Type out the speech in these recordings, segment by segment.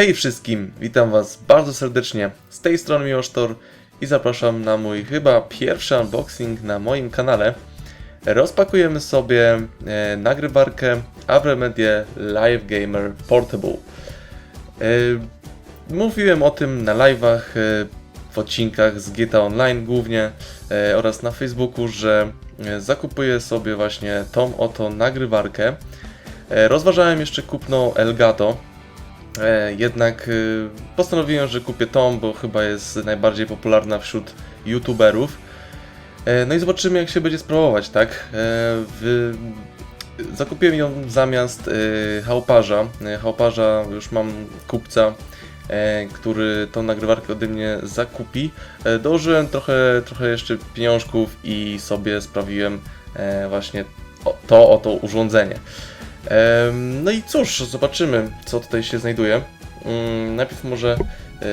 Hej wszystkim, witam was bardzo serdecznie. Z tej strony Miłosztor i zapraszam na mój chyba pierwszy unboxing na moim kanale. Rozpakujemy sobie e, nagrywarkę Avremedie Live Gamer Portable. E, mówiłem o tym na live'ach, e, w odcinkach z GTA Online głównie e, oraz na Facebooku, że e, zakupuję sobie właśnie tą oto nagrywarkę. E, rozważałem jeszcze kupno Elgato, jednak y, postanowiłem, że kupię tą, bo chyba jest najbardziej popularna wśród youtuberów. E, no i zobaczymy, jak się będzie sprawować, tak? E, w... Zakupiłem ją zamiast e, Hauparza. E, Hauparza już mam kupca, e, który tą nagrywarkę ode mnie zakupi. E, dołożyłem trochę, trochę jeszcze pieniążków i sobie sprawiłem e, właśnie to oto urządzenie. No i cóż, zobaczymy, co tutaj się znajduje. Mm, Najpierw może e,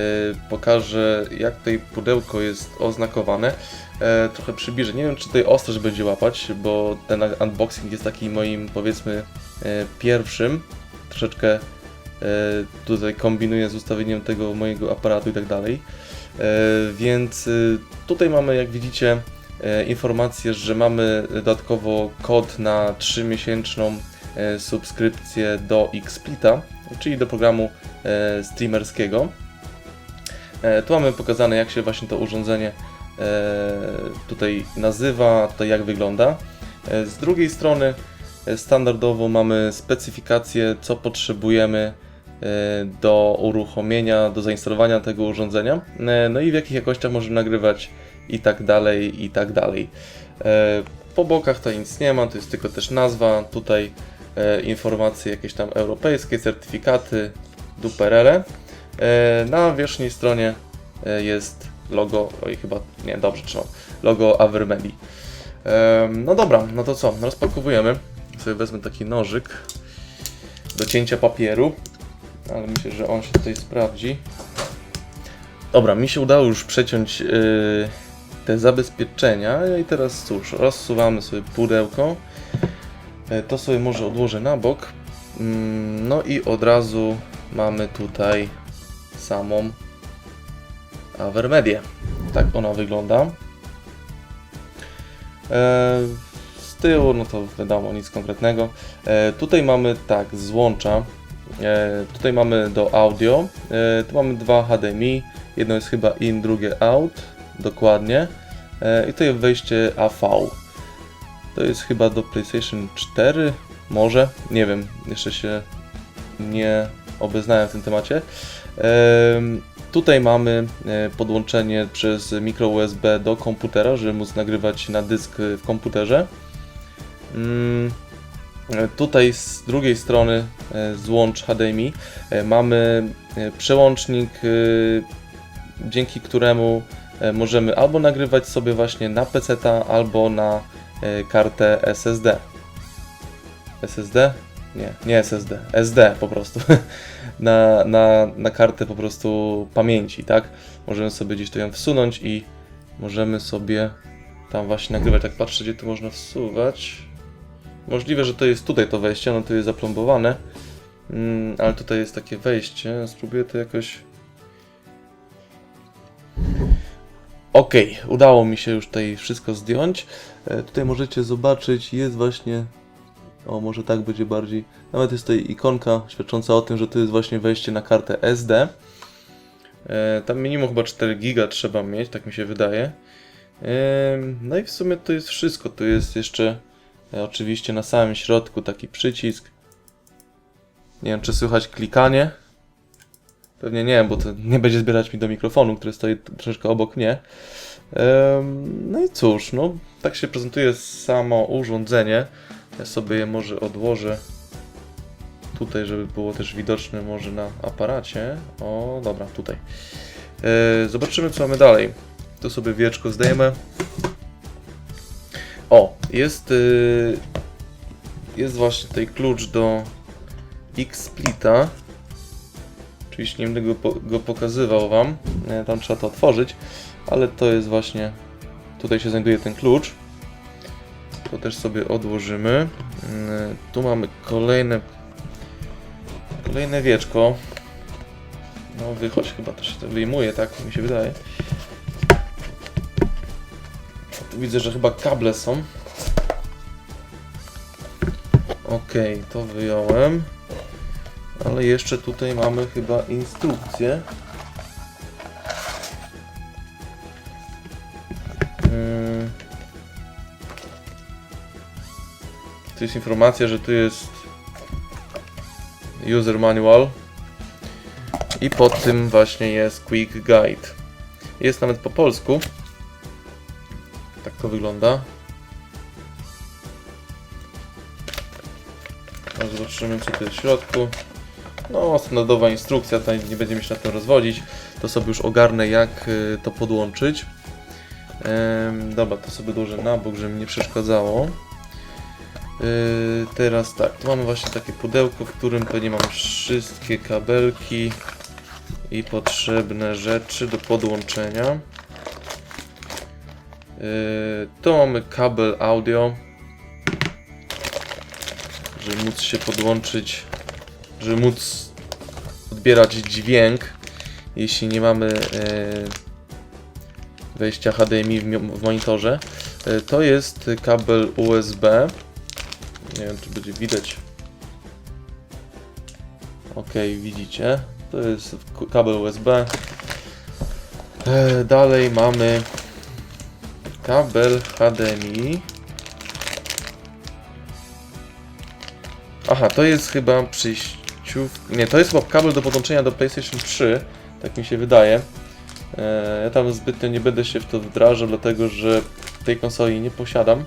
pokażę, jak tutaj pudełko jest oznakowane. E, Trochę przybliżę. Nie wiem, czy tutaj ostrość będzie łapać, bo ten unboxing jest taki moim, powiedzmy, e, pierwszym. Troszeczkę tutaj kombinuję z ustawieniem tego mojego aparatu i tak dalej. Więc tutaj mamy, jak widzicie, informację, że mamy dodatkowo kod na 3-miesięczną e, subskrypcję do Xsplita, czyli do programu e, streamerskiego. E, Tu mamy pokazane, jak się właśnie to urządzenie e, tutaj nazywa, tutaj jak wygląda. E, Z drugiej strony e, standardowo mamy specyfikację, co potrzebujemy e, do uruchomienia, do zainstalowania tego urządzenia, e, no i w jakich jakościach możemy nagrywać i tak dalej, i tak dalej. E, Po bokach to nic nie ma, to jest tylko też nazwa, tutaj e, informacje jakieś tam europejskie, certyfikaty, duperele. E, na wierzchniej stronie e, jest logo, oj chyba, nie, dobrze trzymam, logo Avermedi. E, no dobra, no to co, rozpakowujemy. Sobie wezmę taki nożyk do cięcia papieru, ale myślę, że on się tutaj sprawdzi. Dobra, mi się udało już przeciąć te zabezpieczenia i teraz cóż, rozsuwamy sobie pudełko. E, To sobie może odłożę na bok. Mm, No i od razu mamy tutaj samą Avermedię. Tak ona wygląda. E, Z tyłu, no to wiadomo, nic konkretnego. E, Tutaj mamy tak, złącza. Tutaj mamy do audio. Tu mamy dwa HDMI. Jedno jest chyba in, drugie out. Dokładnie. I tutaj wejście AV. To jest chyba do PlayStation 4, może, nie wiem, jeszcze się nie obeznałem w tym temacie. Em, Tutaj mamy e, podłączenie przez mikro USB do komputera, żeby móc nagrywać na dysk w komputerze. Mm, e, Tutaj z drugiej strony e, złącz HDMI mamy przełącznik, dzięki któremu możemy albo nagrywać sobie właśnie na PC, albo na kartę SSD. SSD? Nie, nie SSD, SD po prostu. na, na, na kartę po prostu pamięci, tak? Możemy sobie gdzieś to ją wsunąć i możemy sobie tam właśnie nagrywać. Tak patrzę, gdzie tu można wsuwać. Możliwe, że to jest tutaj to wejście, no to jest zaplombowane. Mm, ale tutaj jest takie wejście. Spróbuję to jakoś. Ok, udało mi się już tutaj wszystko zdjąć. E, tutaj możecie zobaczyć, jest właśnie. O, może tak będzie bardziej. Nawet jest tutaj ikonka świadcząca o tym, że to jest właśnie wejście na kartę SD. E, tam minimum chyba 4 giga trzeba mieć, tak mi się wydaje. E, no i w sumie to jest wszystko. Tu jest jeszcze oczywiście na samym środku taki przycisk. Nie wiem, czy słychać klikanie. Pewnie nie, bo to nie będzie zbierać mi do mikrofonu, który stoi troszeczkę obok mnie. No i cóż, no tak się prezentuje samo urządzenie. Ja sobie je może odłożę tutaj, żeby było też widoczne może na aparacie. O, dobra, tutaj. E, Zobaczymy, co mamy dalej. Tu sobie wieczko zdejmę. O, jest, y, jest właśnie tutaj klucz do X-Splita. Oczywiście nie będę go, go pokazywał Wam, e, tam trzeba to otworzyć, ale to jest właśnie, tutaj się znajduje ten klucz. To też sobie odłożymy. Mm, Tu mamy kolejne kolejne wieczko. No wychodź chyba to się to wyjmuje, tak mi się wydaje. Tu widzę, że chyba kable są. Okej, to wyjąłem. Ale jeszcze tutaj mamy chyba instrukcję. Mm. Tu jest informacja, że tu jest user manual i pod tym właśnie jest quick guide. Jest nawet po polsku. Tak to wygląda. No, zobaczymy co tu jest w środku. No, standardowa instrukcja, tutaj nie będziemy się na tym rozwodzić. To sobie już ogarnę jak y, to podłączyć. Dobra, to sobie dołożę na bok, żeby mi nie przeszkadzało. Yy, teraz tak, tu mamy właśnie takie pudełko, w którym pewnie mam wszystkie kabelki i potrzebne rzeczy do podłączenia. Yy, tu mamy kabel audio, żeby móc się podłączyć, żeby móc odbierać dźwięk, jeśli nie mamy yy, wejścia HDMI w, monitorze. Yy, to jest kabel USB. Nie wiem, czy będzie widać. Ok, widzicie. To jest kabel USB. E, dalej mamy kabel HDMI. Aha, to jest chyba Nie, to jest chyba kabel do podłączenia do PlayStation 3. Tak mi się wydaje. E, ja tam zbytnio nie będę się w to wdrażał, dlatego że tej konsoli nie posiadam.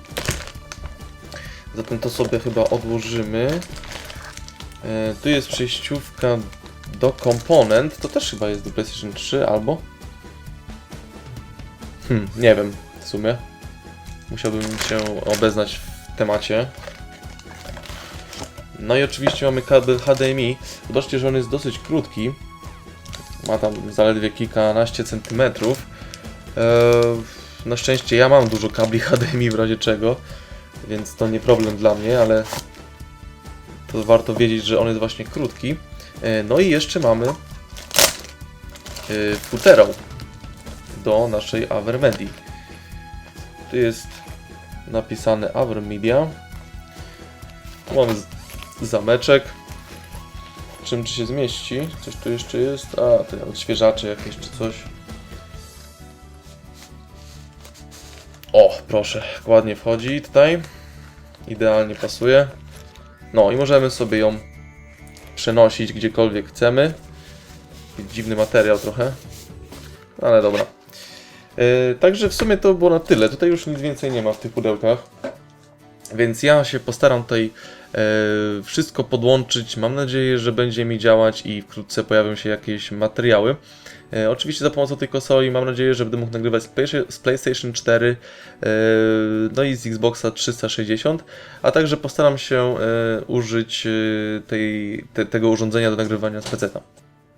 Zatem to sobie chyba odłożymy. E, tu jest przejściówka do komponent. To też chyba jest do PlayStation 3 albo. Hmm, nie wiem w sumie. Musiałbym się obeznać w temacie. No i oczywiście mamy kabel HDMI. Zobaczcie, że on jest dosyć krótki. Ma tam zaledwie kilkanaście centymetrów. E, na szczęście ja mam dużo kabli HDMI w razie czego więc to nie problem dla mnie, ale to warto wiedzieć, że on jest właśnie krótki. E, No i jeszcze mamy e, futerał do naszej Avermedii. Tu jest napisane Avermedia. Tu mamy zameczek. Czym czy się zmieści? Coś tu jeszcze jest? A, to odświeżacze jakieś czy coś. O, proszę, ładnie wchodzi tutaj. Idealnie pasuje. No i możemy sobie ją przenosić gdziekolwiek chcemy. Dziwny materiał trochę. Ale dobra. Yy, także w sumie to było na tyle. Tutaj już nic więcej nie ma w tych pudełkach. Więc ja się postaram tutaj wszystko podłączyć. Mam nadzieję, że będzie mi działać i wkrótce pojawią się jakieś materiały. E, oczywiście za pomocą tej konsoli mam nadzieję, że będę mógł nagrywać z, Play- z PlayStation 4, e, no i z Xboxa 360, a także postaram się e, użyć e, tej, te, tego urządzenia do nagrywania z PC.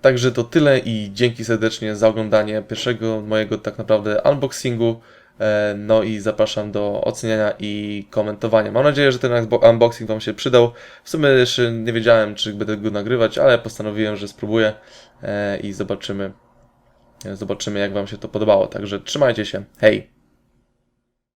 Także to tyle i dzięki serdecznie za oglądanie pierwszego mojego tak naprawdę unboxingu. E, No i zapraszam do oceniania i komentowania. Mam nadzieję, że ten unbo- unboxing Wam się przydał. W sumie jeszcze nie wiedziałem, czy będę go nagrywać, ale postanowiłem, że spróbuję e, i zobaczymy, zobaczymy, jak Wam się to podobało. Także trzymajcie się. Hej!